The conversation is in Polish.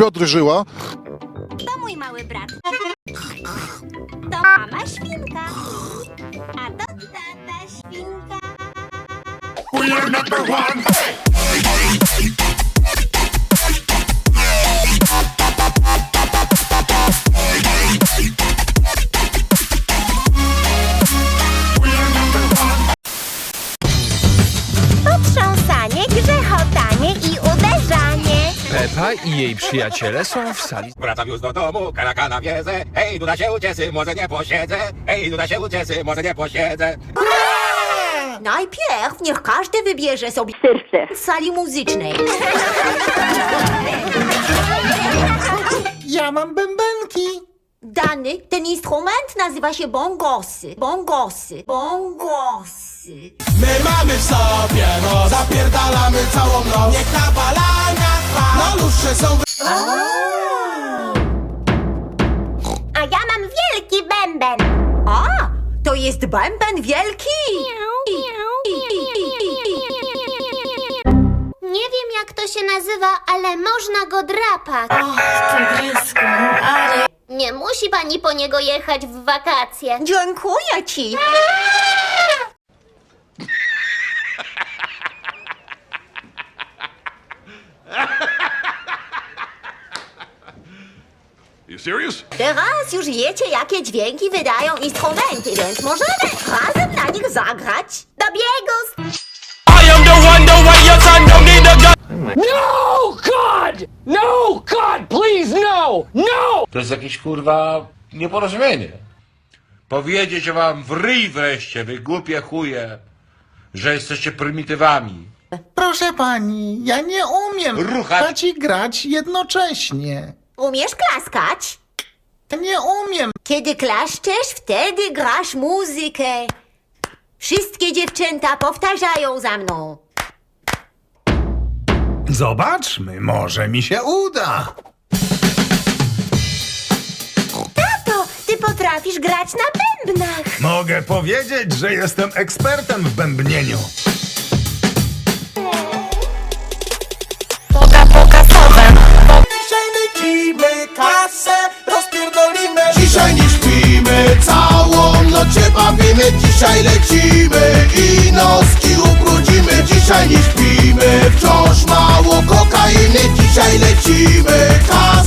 Piotr Żyła. To mój mały brat. To mama świnka. A to tata świnka. Potrząsanie, i jej przyjaciele są w sali. Wracam już do domu, karaka na wiedzę. Ej, Duda się uciesy, może nie posiedzę. Ej, Duda się uciesy, może nie posiedzę. Najpierw niech każdy wybierze sobie serce z sali muzycznej. Ja mam bębenki. Dany, ten instrument nazywa się bongosy. Bongosy. Bongosy. My mamy w sobie, no zapierdalamy całą noc. Niech nawalania na lustrze są A ja mam wielki bęben. A, to jest bęben wielki. Nie wiem jak to się nazywa, ale można go drapać. Nie musi pani po niego jechać w wakacje. Dziękuję ci. Serious? Teraz już wiecie, jakie dźwięki wydają instrumenty, więc możemy razem na nich zagrać. Do biegu! No, God! No, God, please, no! No! To jest jakieś kurwa nieporozumienie. Powiedzieć wam w ryj wreszcie, wy głupie chuje, że jesteście prymitywami. Proszę pani, ja nie umiem Ruchać. i grać jednocześnie. Umiesz klaskać? Nie umiem. Kiedy klaszczesz, wtedy grasz muzykę. Wszystkie dziewczęta powtarzają za mną. Zobaczmy, może mi się uda. Tato, ty potrafisz grać na bębnach. Mogę powiedzieć, że jestem ekspertem w bębnieniu. Dzisiaj lecimy i noski ubrudzimy. Dzisiaj nie śpimy, wciąż mało kokainy. Dzisiaj lecimy, kasę